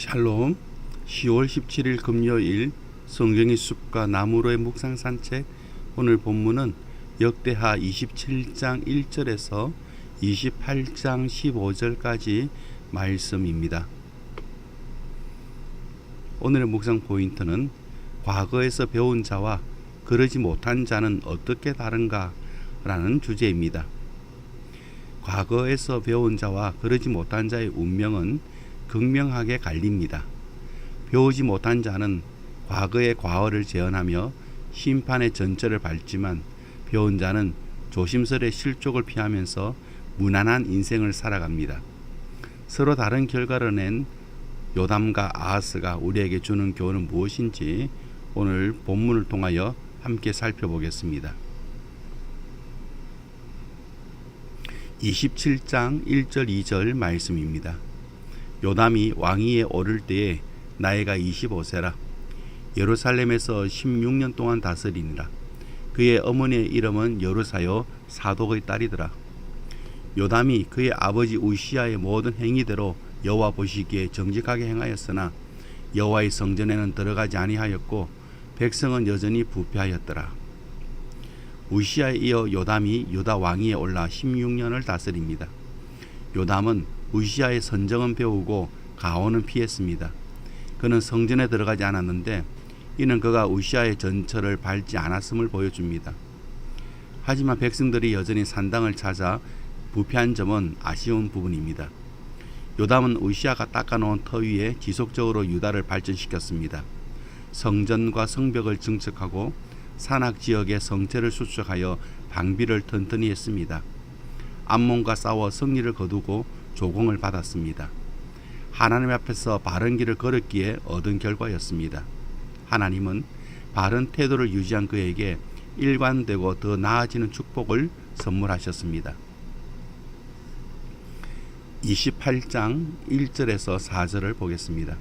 샬롬 10월 17일 금요일 성경의 숲과 나무로의 묵상 산책 오늘 본문은 역대하 27장 1절에서 28장 15절까지 말씀입니다. 오늘의 묵상 포인트는 과거에서 배운 자와 그러지 못한 자는 어떻게 다른가 라는 주제입니다. 과거에서 배운 자와 그러지 못한 자의 운명은 극명하게 갈립니다. 배우지 못한 자는 과거의 과거를 재현하며 심판의 전철을 밟지만 배운 자는 조심스레 실족을 피하면서 무난한 인생을 살아갑니다. 서로 다른 결과를 낸 요담과 아하스가 우리에게 주는 교훈은 무엇인지 오늘 본문을 통하여 함께 살펴보겠습니다. 27장 1절 2절 말씀입니다. 요담이 왕위에 오를 때에 나이가 25세라. 예루살렘에서 16년 동안 다스리니라. 그의 어머니의 이름은 여루사요 사독의 딸이더라. 요담이 그의 아버지 우시아의 모든 행위대로 여호와 보시기에 정직하게 행하였으나 여호와의 성전에는 들어가지 아니하였고 백성은 여전히 부패하였더라. 우시아에 이어 요담이 유다 왕위에 올라 16년을 다스립니다. 요담은 우시아의 선정은 배우고 가오는 피했습니다. 그는 성전에 들어가지 않았는데 이는 그가 우시아의 전철을 밟지 않았음을 보여줍니다. 하지만 백성들이 여전히 산당을 찾아 부패한 점은 아쉬운 부분입니다. 요담은 우시아가 닦아놓은 터 위에 지속적으로 유다를 발전시켰습니다. 성전과 성벽을 증축하고 산악 지역의 성체를 수축하여 방비를 튼튼히 했습니다. 암몬과 싸워 승리를 거두고 조공을 받았습니다. 하나님 앞에서 바른 길을 걸었기에 얻은 결과였습니다. 하나님은 바른 태도를 유지한 그에게 일관되고 더 나아지는 축복을 선물하셨습니다. 28장 1절에서 4절을 보겠습니다.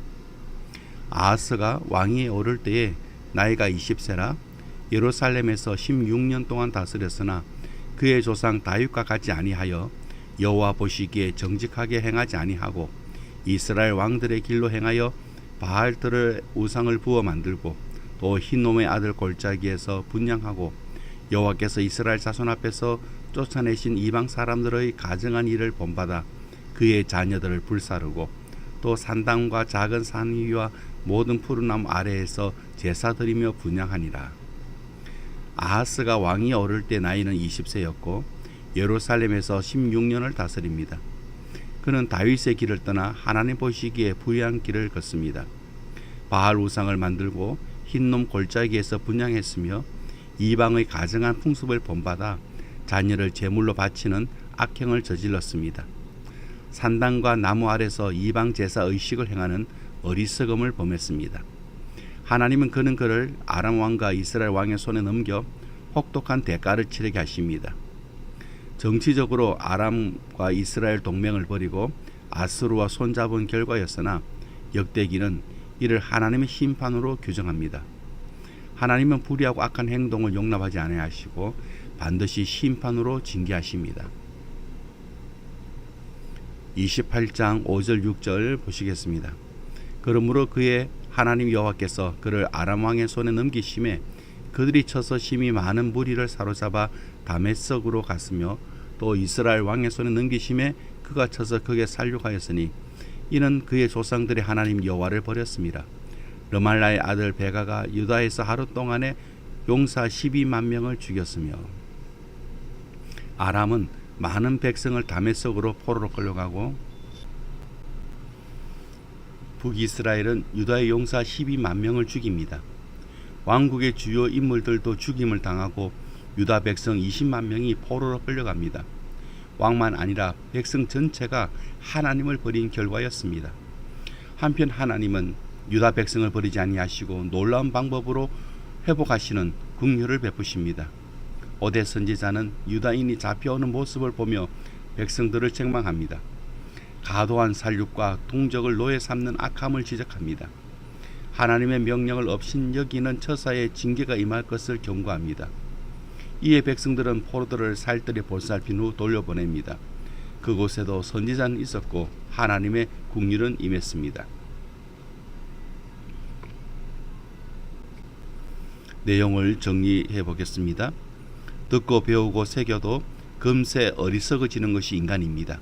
아하스가 왕위에 오를 때에 나이가 20세라 예루살렘에서 16년 동안 다스렸으나 그의 조상 다윗과 같지 아니하여 여호와 보시기에 정직하게 행하지 아니하고 이스라엘 왕들의 길로 행하여 바알들을 우상을 부어 만들고 또 흰놈의 아들 골짜기에서 분양하고 여호와께서 이스라엘 자손 앞에서 쫓아내신 이방 사람들의 가정한 일을 본받아 그의 자녀들을 불사르고 또 산당과 작은 산 위와 모든 푸른 나무 아래에서 제사 드리며 분양하니라. 아하스가 왕이 오를 때 나이는 20세였고 예루살렘에서 16년을 다스립니다. 그는 다윗의 길을 떠나 하나님 보시기에 부유한 길을 걷습니다. 바알 우상을 만들고 흰놈 골짜기에서 분양했으며 이방의 가정한 풍습을 본받아 자녀를 제물로 바치는 악행을 저질렀습니다. 산당과 나무 아래서 이방 제사 의식을 행하는 어리석음을 범했습니다. 하나님은 그는 그를 아람 왕과 이스라엘 왕의 손에 넘겨 혹독한 대가를 치르게 하십니다. 정치적으로 아람과 이스라엘 동맹을 벌이고 아스루와 손잡은 결과였으나 역대기는 이를 하나님의 심판으로 규정합니다. 하나님은 불의하고 악한 행동을 용납하지 아니하시고 반드시 심판으로 징계하십니다. 28장 5절 6절 보시겠습니다. 그러므로 그의 하나님 여호와께서 그를 아람 왕의 손에 넘기심에 그들이 쳐서 심히 많은 무리를 사로잡아 다메섹으로 갔으며 또 이스라엘 왕의 손에 넘기심에 그가 쳐서 그게 살육하였으니 이는 그의 조상들의 하나님 여호와를 버렸습니다. 르말라의 아들 베가가 유다에서 하루 동안에 용사 12만 명을 죽였으며 아람은 많은 백성을 다메섹으로 포로로 끌려가고 북이스라엘은 유다의 용사 12만 명을 죽입니다. 왕국의 주요 인물들도 죽임을 당하고 유다 백성 20만 명이 포로로 끌려갑니다. 왕만 아니라 백성 전체가 하나님을 버린 결과였습니다. 한편 하나님은 유다 백성을 버리지 아니하시고 놀라운 방법으로 회복하시는 긍휼을 베푸십니다. 오대 선지자는 유다인이 잡혀오는 모습을 보며 백성들을 책망합니다. 가도한 살육과 동적을 노예 삼는 악함을 지적합니다. 하나님의 명령을 없인 여기는 처사의 징계가 임할 것을 경고합니다. 이에 백성들은 포로들을 살뜰히 볼살핀 후 돌려보냅니다. 그곳에도 선지자는 있었고 하나님의 국률은 임했습니다. 내용을 정리해 보겠습니다. 듣고 배우고 새겨도 금세 어리석어지는 것이 인간입니다.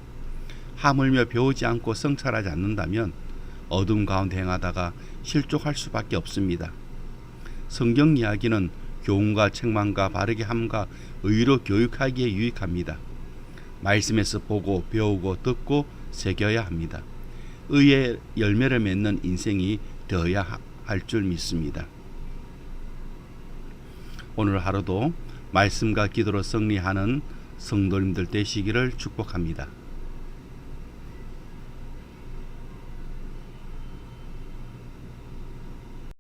하물며 배우지 않고 성찰하지 않는다면 어둠 가운데 행하다가 실족할 수밖에 없습니다. 성경 이야기는 교훈과 책망과 바르게 함과 의로 교육하기에 유익합니다. 말씀에서 보고 배우고 듣고 새겨야 합니다. 의의 열매를 맺는 인생이 되어야 할 줄 믿습니다. 오늘 하루도 말씀과 기도로 승리하는 성도님들 되시기를 축복합니다.